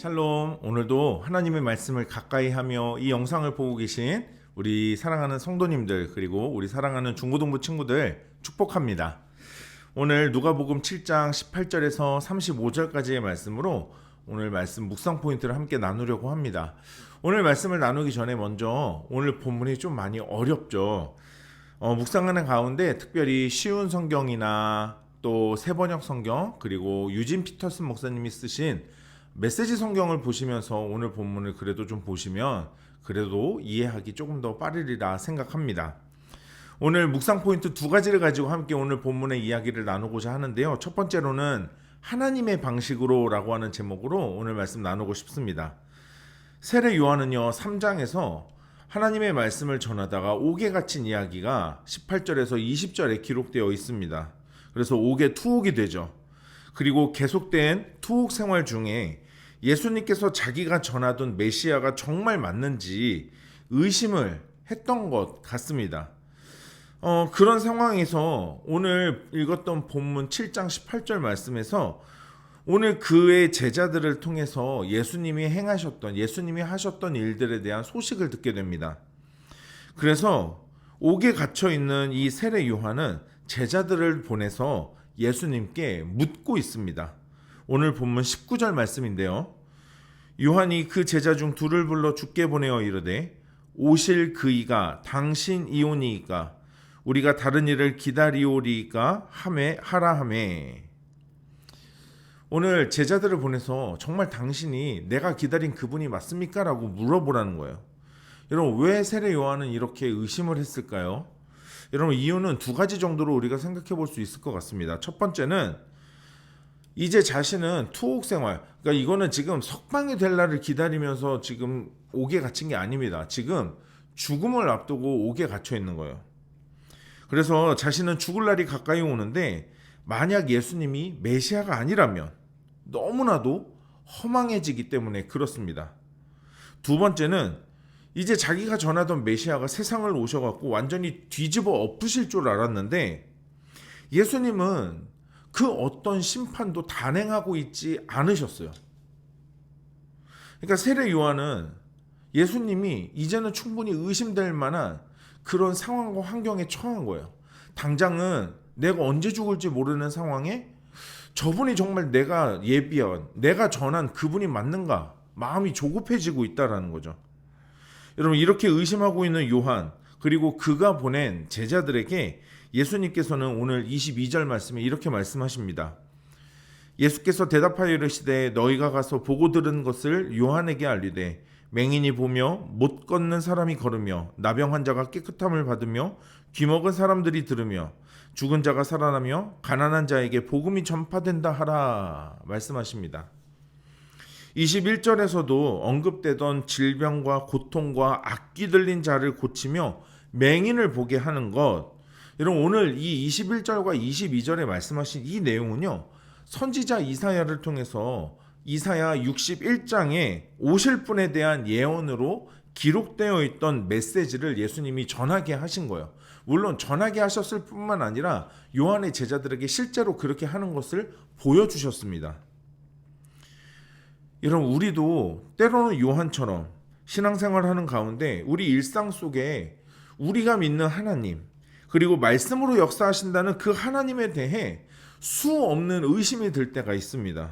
샬롬. 오늘도 하나님의 말씀을 가까이 하며 이 영상을 보고 계신 우리 사랑하는 성도님들 그리고 우리 사랑하는 중고등부 친구들 축복합니다. 오늘 누가복음 7장 18절에서 35절까지의 말씀으로 오늘 말씀 묵상 포인트를 함께 나누려고 합니다. 오늘 말씀을 나누기 전에 먼저 오늘 본문이 좀 많이 어렵죠. 어, 묵상하는 가운데 특별히 쉬운 성경이나 또 세번역 성경 그리고 유진 피터슨 목사님이 쓰신 메시지 성경을 보시면서 오늘 본문을 그래도 좀 보시면 그래도 이해하기 조금 더 빠르리라 생각합니다. 오늘 묵상 포인트 두 가지를 가지고 함께 오늘 본문의 이야기를 나누고자 하는데요. 첫 번째로는 하나님의 방식으로라고 하는 제목으로 오늘 말씀 나누고 싶습니다. 세례 요한은요 3장에서 하나님의 말씀을 전하다가 옥에 갇힌 이야기가 18절에서 20절에 기록되어 있습니다. 그래서 옥에 투옥이 되죠. 그리고 계속된 투옥 생활 중에 예수님께서 자기가 전하던 메시아가 정말 맞는지 의심을 했던 것 같습니다. 어, 그런 상황에서 오늘 읽었던 본문 7장 18절 말씀에서 오늘 그의 제자들을 통해서 예수님이 행하셨던, 예수님이 하셨던 일들에 대한 소식을 듣게 됩니다. 그래서 옥에 갇혀 있는 이 세례 요한은 제자들을 보내서 예수님께 묻고 있습니다. 오늘 본문 19절 말씀인데요. 요한이 그 제자 중 둘을 불러 죽게 보내어 이르되 오실 그이가 당신 이오니이까 우리가 다른 일을 기다리오리이까 하매 하라 하매 오늘 제자들을 보내서 정말 당신이 내가 기다린 그분이 맞습니까? 라고 물어보라는 거예요. 여러분 왜 세례 요한은 이렇게 의심을 했을까요? 여러분 이유는 두 가지 정도로 우리가 생각해 볼 수 있을 것 같습니다. 첫 번째는 이제 자신은 투옥 생활, 그러니까 이거는 지금 석방이 될 날을 기다리면서 지금 옥에 갇힌 게 아닙니다. 지금 죽음을 앞두고 옥에 갇혀 있는 거예요. 그래서 자신은 죽을 날이 가까이 오는데 만약 예수님이 메시아가 아니라면 너무나도 허망해지기 때문에 그렇습니다. 두 번째는 이제 자기가 전하던 메시아가 세상을 오셔갖고 완전히 뒤집어 엎으실 줄 알았는데 예수님은 그 어떤 심판도 단행하고 있지 않으셨어요. 그러니까 세례 요한은 예수님이 이제는 충분히 의심될 만한 그런 상황과 환경에 처한 거예요. 당장은 내가 언제 죽을지 모르는 상황에 저분이 정말 내가 예비한, 내가 전한 그분이 맞는가? 마음이 조급해지고 있다라는 거죠. 여러분 이렇게 의심하고 있는 요한 그리고 그가 보낸 제자들에게 예수님께서는 오늘 22절 말씀에 이렇게 말씀하십니다. 예수께서 대답하여 이르시되 너희가 가서 보고 들은 것을 요한에게 알리되 맹인이 보며 못 걷는 사람이 걸으며 나병 환자가 깨끗함을 받으며 귀먹은 사람들이 들으며 죽은 자가 살아나며 가난한 자에게 복음이 전파된다 하라 말씀하십니다. 21절에서도 언급되던 질병과 고통과 악기 들린 자를 고치며 맹인을 보게 하는 것. 여러분 오늘 이 21절과 22절에 말씀하신 이 내용은요. 선지자 이사야를 통해서 이사야 61장에 오실 분에 대한 예언으로 기록되어 있던 메시지를 예수님이 전하게 하신 거예요. 물론 전하게 하셨을 뿐만 아니라 요한의 제자들에게 실제로 그렇게 하는 것을 보여주셨습니다. 여러분 우리도 때로는 요한처럼 신앙생활을 하는 가운데 우리 일상 속에 우리가 믿는 하나님 그리고 말씀으로 역사하신다는 그 하나님에 대해 수 없는 의심이 들 때가 있습니다.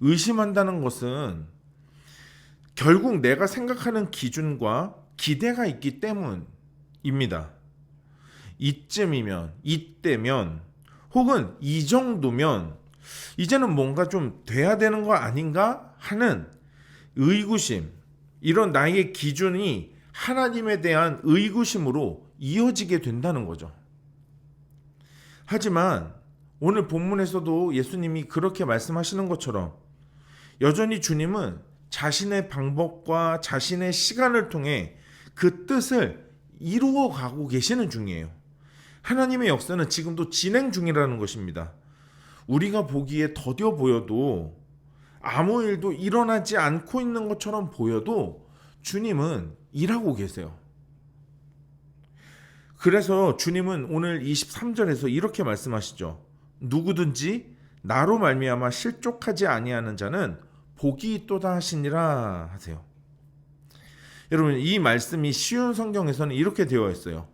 의심한다는 것은 결국 내가 생각하는 기준과 기대가 있기 때문입니다. 이쯤이면, 이때면, 혹은 이 정도면 이제는 뭔가 좀 돼야 되는 거 아닌가 하는 의구심, 이런 나의 기준이 하나님에 대한 의구심으로 이어지게 된다는 거죠. 하지만 오늘 본문에서도 예수님이 그렇게 말씀하시는 것처럼 여전히 주님은 자신의 방법과 자신의 시간을 통해 그 뜻을 이루어 가고 계시는 중이에요. 하나님의 역사는 지금도 진행 중이라는 것입니다. 우리가 보기에 더뎌 보여도 아무 일도 일어나지 않고 있는 것처럼 보여도 주님은 일하고 계세요. 그래서 주님은 오늘 23절에서 이렇게 말씀하시죠. 누구든지 나로 말미암아 실족하지 아니하는 자는 복이 있도다 하시니라 하세요. 여러분 이 말씀이 쉬운 성경에서는 이렇게 되어 있어요.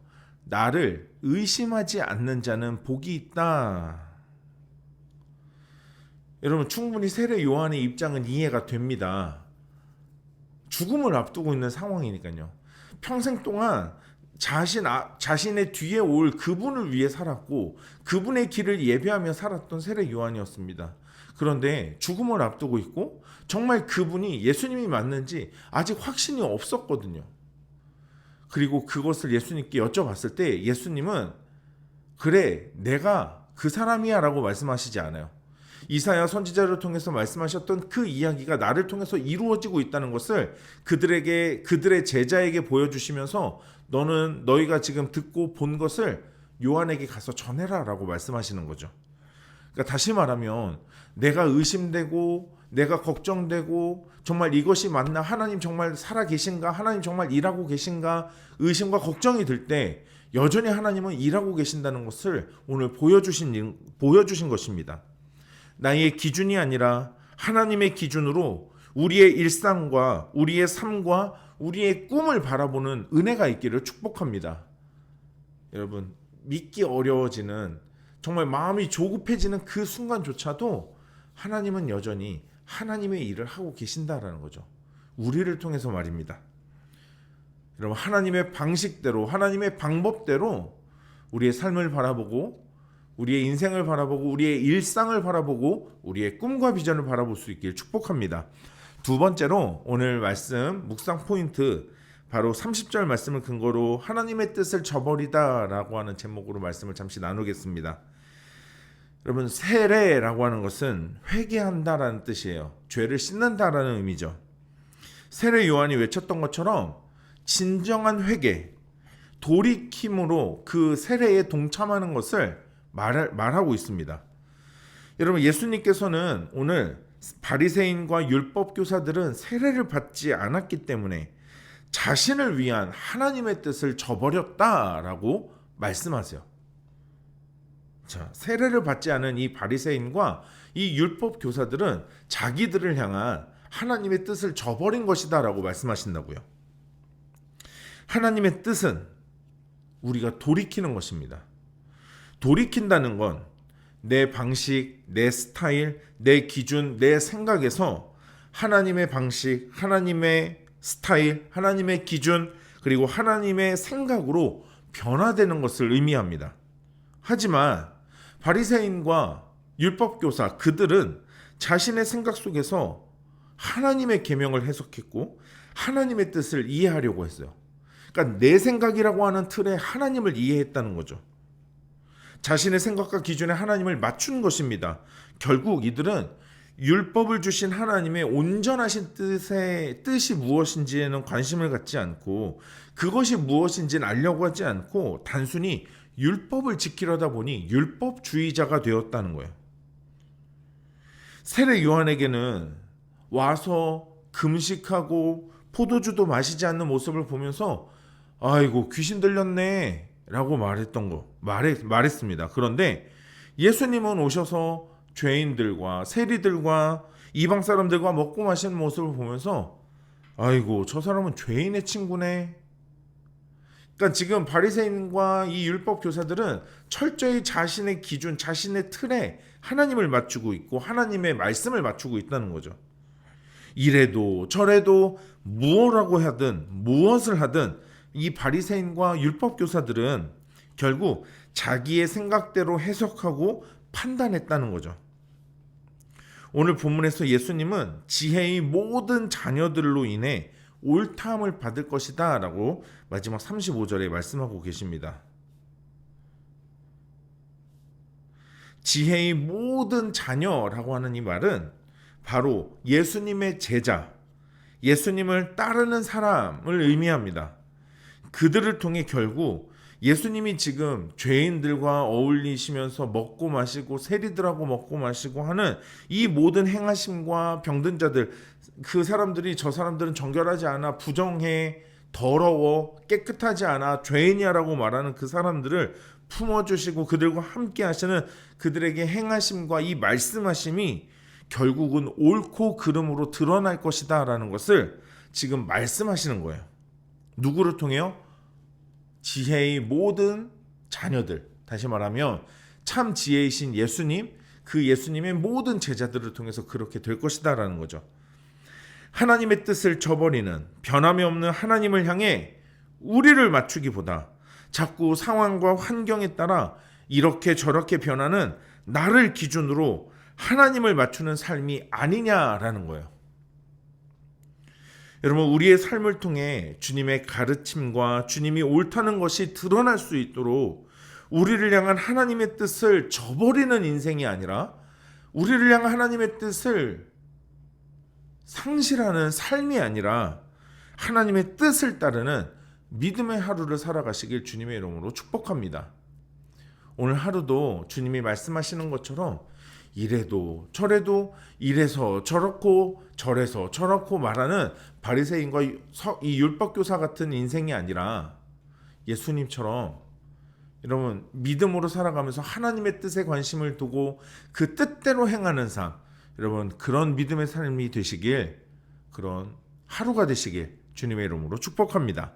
나를 의심하지 않는 자는 복이 있다. 여러분 충분히 세례 요한의 입장은 이해가 됩니다. 죽음을 앞두고 있는 상황이니까요. 평생 동안 자신 아, 자신의 뒤에 올 그분을 위해 살았고 그분의 길을 예배하며 살았던 세례 요한이었습니다. 그런데 죽음을 앞두고 있고 정말 그분이 예수님이 맞는지 아직 확신이 없었거든요. 그리고 그것을 예수님께 여쭤봤을 때 예수님은 그래 내가 그 사람이야라고 말씀하시지 않아요. 이사야 선지자를 통해서 말씀하셨던 그 이야기가 나를 통해서 이루어지고 있다는 것을 그들에게 그들의 제자에게 보여주시면서 너는 너희가 지금 듣고 본 것을 요한에게 가서 전해라라고 말씀하시는 거죠. 그러니까 다시 말하면 내가 의심되고 내가 걱정되고 정말 이것이 맞나 하나님 정말 살아 계신가 하나님 정말 일하고 계신가 의심과 걱정이 들 때 여전히 하나님은 일하고 계신다는 것을 오늘 보여주신 일- 보여주신 것입니다. 나의 기준이 아니라 하나님의 기준으로 우리의 일상과 우리의 삶과 우리의 꿈을 바라보는 은혜가 있기를 축복합니다. 여러분, 믿기 어려워지는 정말 마음이 조급해지는 그 순간조차도 하나님은 여전히 하나님의 일을 하고 계신다라는 거죠. 우리를 통해서 말입니다. 여러분, 하나님의 방식대로, 하나님의 방법대로 우리의 삶을 바라보고 우리의 인생을 바라보고 우리의 일상을 바라보고 우리의 꿈과 비전을 바라볼 수 있길 축복합니다. 두 번째로 오늘 말씀 묵상 포인트 바로 30절 말씀을 근거로 하나님의 뜻을 저버리다라고 하는 제목으로 말씀을 잠시 나누겠습니다. 여러분 세례라고 하는 것은 회개한다라는 뜻이에요. 죄를 씻는다라는 의미죠. 세례 요한이 외쳤던 것처럼 진정한 회개, 돌이킴으로 그 세례에 동참하는 것을 말, 말하고 있습니다. 여러분 예수님께서는 오늘 바리새인과 율법 교사들은 세례를 받지 않았기 때문에 자신을 위한 하나님의 뜻을 저버렸다라고 말씀하세요. 자, 세례를 받지 않은 이 바리새인과 이 율법 교사들은 자기들을 향한 하나님의 뜻을 저버린 것이다라고 말씀하신다고요. 하나님의 뜻은 우리가 돌이키는 것입니다. 돌이킨다는 건 내 방식, 내 스타일, 내 기준, 내 생각에서 하나님의 방식, 하나님의 스타일, 하나님의 기준, 그리고 하나님의 생각으로 변화되는 것을 의미합니다. 하지만 바리새인과 율법교사 그들은 자신의 생각 속에서 하나님의 계명을 해석했고 하나님의 뜻을 이해하려고 했어요. 그러니까 내 생각이라고 하는 틀에 하나님을 이해했다는 거죠. 자신의 생각과 기준에 하나님을 맞춘 것입니다. 결국 이들은 율법을 주신 하나님의 온전하신 뜻의 뜻이 무엇인지에는 관심을 갖지 않고 그것이 무엇인지는 알려고 하지 않고 단순히 율법을 지키려다 보니 율법주의자가 되었다는 거예요. 세례 요한에게는 와서 금식하고 포도주도 마시지 않는 모습을 보면서 아이고 귀신 들렸네 라고 말했던 거 말했, 말했습니다. 그런데 예수님은 오셔서 죄인들과 세리들과 이방 사람들과 먹고 마시는 모습을 보면서 아이고 저 사람은 죄인의 친구네. 그러니까 지금 바리새인과 이 율법 교사들은 철저히 자신의 기준, 자신의 틀에 하나님을 맞추고 있고 하나님의 말씀을 맞추고 있다는 거죠. 이래도 저래도 무엇라고 하든 무엇을 하든 이 바리새인과 율법 교사들은 결국 자기의 생각대로 해석하고 판단했다는 거죠. 오늘 본문에서 예수님은 지혜의 모든 자녀들로 인해 옳다함을 받을 것이다 라고 마지막 35절에 말씀하고 계십니다. 지혜의 모든 자녀라고 하는 이 말은 바로 예수님의 제자, 예수님을 따르는 사람을 의미합니다. 그들을 통해 결국 예수님이 지금 죄인들과 어울리시면서 먹고 마시고 세리들하고 먹고 마시고 하는 이 모든 행하심과 병든 자들 그 사람들이 저 사람들은 정결하지 않아 부정해 더러워 깨끗하지 않아 죄인이야라고 말하는 그 사람들을 품어주시고 그들과 함께 하시는 그들에게 행하심과 이 말씀하심이 결국은 옳고 그름으로 드러날 것이다라는 것을 지금 말씀하시는 거예요. 누구를 통해요? 지혜의 모든 자녀들. 다시 말하면 참 지혜이신 예수님, 그 예수님의 모든 제자들을 통해서 그렇게 될 것이다라는 거죠. 하나님의 뜻을 저버리는 변함이 없는 하나님을 향해 우리를 맞추기보다 자꾸 상황과 환경에 따라 이렇게 저렇게 변하는 나를 기준으로 하나님을 맞추는 삶이 아니냐라는 거예요. 여러분, 우리의 삶을 통해 주님의 가르침과 주님이 옳다는 것이 드러날 수 있도록 우리를 향한 하나님의 뜻을 저버리는 인생이 아니라 우리를 향한 하나님의 뜻을 상실하는 삶이 아니라 하나님의 뜻을 따르는 믿음의 하루를 살아가시길 주님의 이름으로 축복합니다. 오늘 하루도 주님이 말씀하시는 것처럼 이래도 저래도 이래서 저렇고 저래서 저렇고 말하는 바리새인과 이 율법 교사 같은 인생이 아니라 예수님처럼 여러분 믿음으로 살아가면서 하나님의 뜻에 관심을 두고 그 뜻대로 행하는 삶 여러분 그런 믿음의 삶이 되시길 그런 하루가 되시길 주님의 이름으로 축복합니다.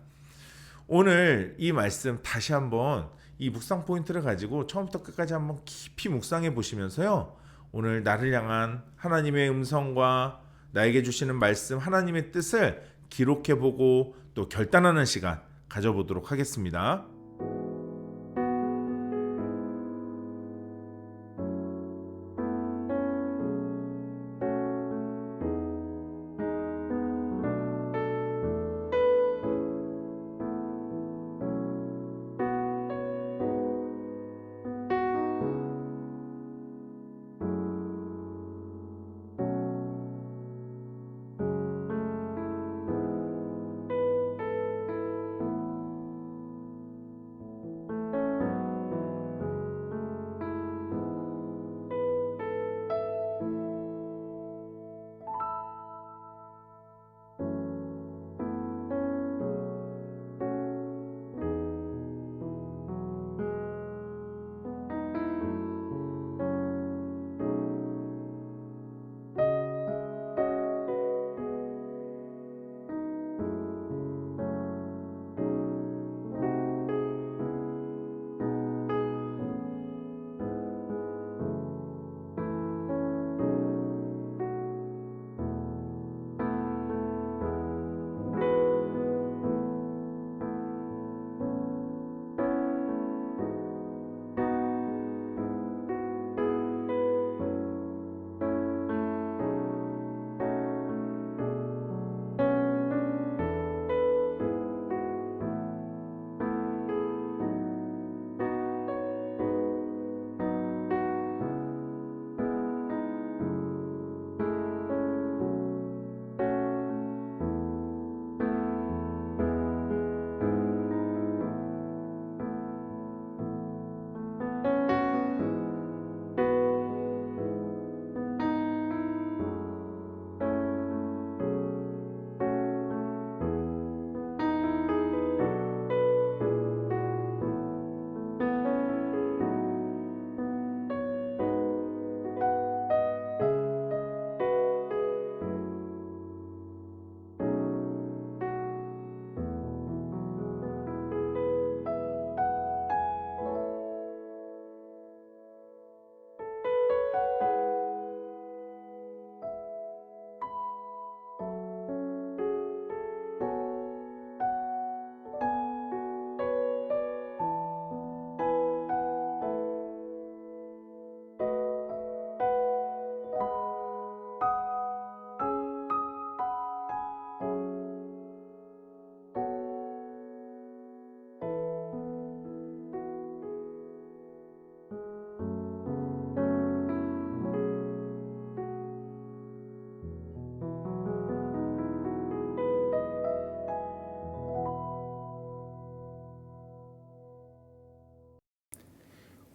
오늘 이 말씀 다시 한번 이 묵상 포인트를 가지고 처음부터 끝까지 한번 깊이 묵상해 보시면서요. 오늘 나를 향한 하나님의 음성과 나에게 주시는 말씀, 하나님의 뜻을 기록해 보고 또 결단하는 시간 가져보도록 하겠습니다.